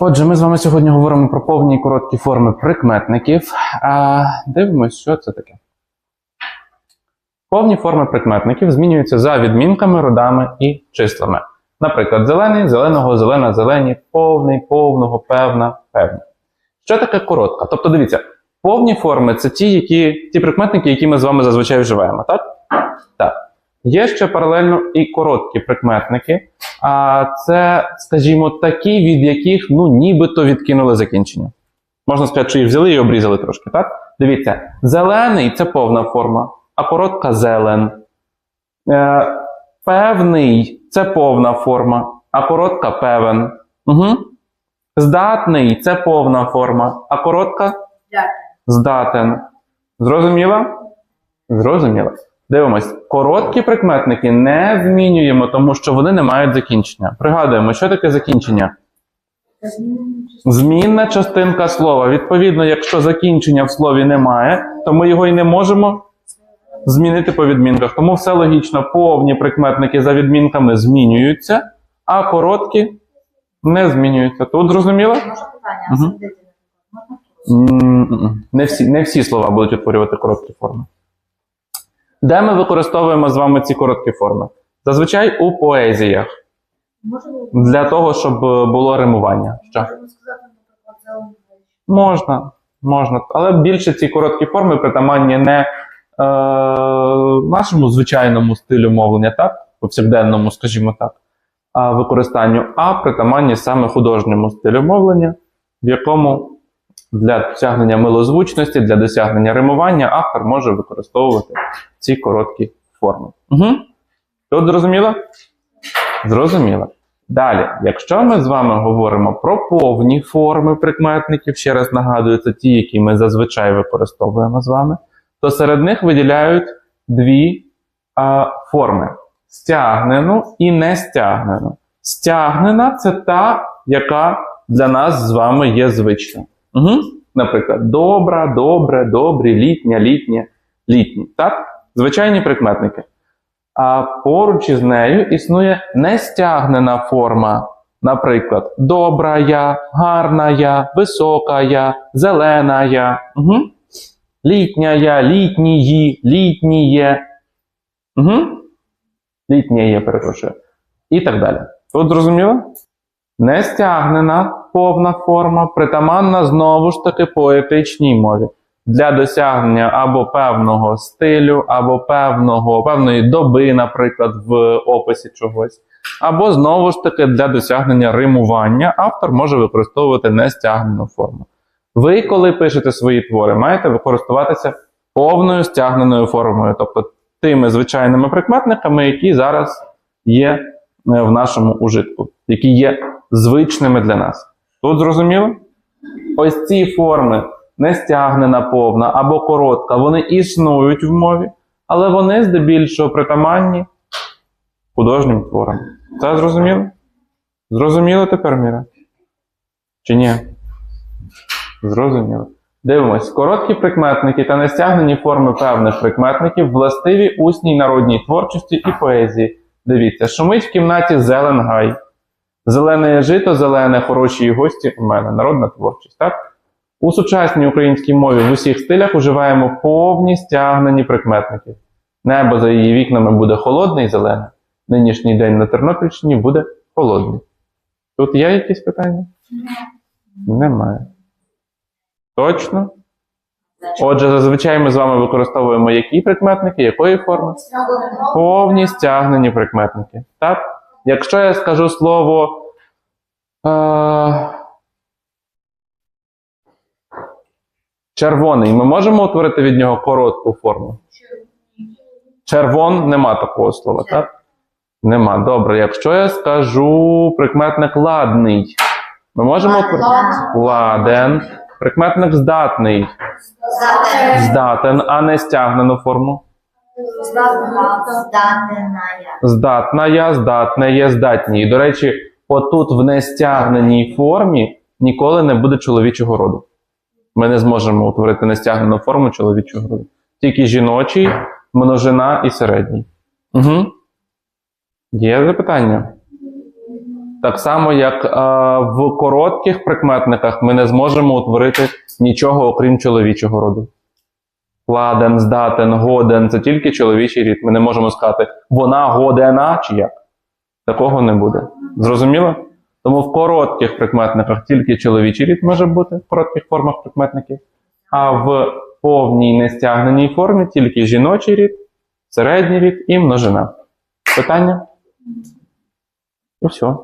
Отже, ми з вами сьогодні говоримо про повні і короткі форми прикметників. А дивимось, що це таке. Повні форми прикметників змінюються за відмінками, родами і числами. Наприклад, зелений, зеленого, зелена, зелені, повний, повного, певна, певна. Що таке коротка? Тобто, дивіться, повні форми це ті, які, ті прикметники, які ми з вами зазвичай вживаємо, так? Так. Є ще паралельно і короткі прикметники. А це, скажімо, такі, від яких ну, нібито відкинули закінчення. Можна сказати, що їх взяли і обрізали трошки, так? Дивіться, зелений це повна форма, а коротка зелен. Е, певний це повна форма, а коротка певен. Угу. Здатний це повна форма, а коротка Здатен. Зрозуміло? Зрозуміло. Дивимось, короткі прикметники не змінюємо, тому що вони не мають закінчення. Пригадуємо, що таке закінчення? Змінна частинка слова. Відповідно, якщо закінчення в слові немає, то ми його і не можемо змінити по відмінках. Тому все логічно, повні прикметники за відмінками змінюються, а короткі не змінюються. Тут зрозуміло? М-м-м. Не всі, не всі слова будуть утворювати короткі форми. Де ми використовуємо з вами ці короткі форми? Зазвичай у поезіях. Можемо Для того, щоб е, було римування. Що? можемо сказати. Можна, можна. Але більше ці короткі форми притаманні не е, нашому звичайному стилю мовлення, так? Повсякденному, скажімо так, а використанню, а притаманні саме художньому стилю мовлення, в якому для досягнення милозвучності, для досягнення римування автор може використовувати ці короткі форми. Угу. Тут зрозуміло? Зрозуміло. Далі, якщо ми з вами говоримо про повні форми прикметників, ще раз нагадую, це ті, які ми зазвичай використовуємо з вами, то серед них виділяють дві а, форми: стягнену і нестягнену. Стягнена це та, яка для нас з вами є звична. Угу. Наприклад, добра, добре, добрі, літня, літнє, літні. Так? Звичайні прикметники. А поруч із нею існує нестягнена форма. Наприклад, добра я, гарна я, висока я, зелена я, угу. літня я, літнії, літніє. Угу. Літнє є, перепрошую. І так далі. Тут зрозуміло? Нестягнена повна форма, притаманна знову ж таки поетичній мові для досягнення або певного стилю, або певного, певної доби, наприклад, в описі чогось, або знову ж таки для досягнення римування автор може використовувати нестягнену форму. Ви, коли пишете свої твори, маєте використовуватися повною стягненою формою, тобто тими звичайними прикметниками, які зараз є в нашому ужитку, які є звичними для нас. Тут зрозуміло? Ось ці форми нестягнена повна або коротка, вони існують в мові, але вони здебільшого притаманні художнім творам. Це зрозуміло? Зрозуміло тепер, Міра? Чи ні? Зрозуміло. Дивимось, короткі прикметники та нестягнені форми певних прикметників властиві усній народній творчості і поезії. Дивіться, шумить в кімнаті зелен гай. Зелене жито, зелене, хороші і гості у мене. Народна творчість, так? У сучасній українській мові в усіх стилях уживаємо повні стягнені прикметники. Небо за її вікнами буде холодне і зелене. Нинішній день на Тернопільщині буде холодний. Тут є якісь питання? Немає. Точно? Отже, зазвичай ми з вами використовуємо які прикметники, якої форми? Повні стягнені прикметники. Так? Якщо я скажу слово. Е- червоний, ми можемо утворити від нього коротку форму? Червон нема такого слова, так? Нема. Добре. Якщо я скажу прикметник ладний, ми можемо утворити? Ладен. Прикметник здатний. Здатен, а не стягнену форму. Здатна я, здатне є, здатні. І, до речі, отут в нестягненій формі ніколи не буде чоловічого роду. Ми не зможемо утворити нестягнену форму чоловічого роду. Тільки жіночий, множина і середній. Угу. Є запитання? Так само, як е, в коротких прикметниках ми не зможемо утворити нічого, окрім чоловічого роду. Ладен, здатен, годен це тільки чоловічий рід. Ми не можемо сказати вона годена чи як. Такого не буде. Зрозуміло? Тому в коротких прикметниках тільки чоловічий рід може бути, в коротких формах прикметників, а в повній нестягненій формі тільки жіночий рід, середній рід і множина. Питання? І все.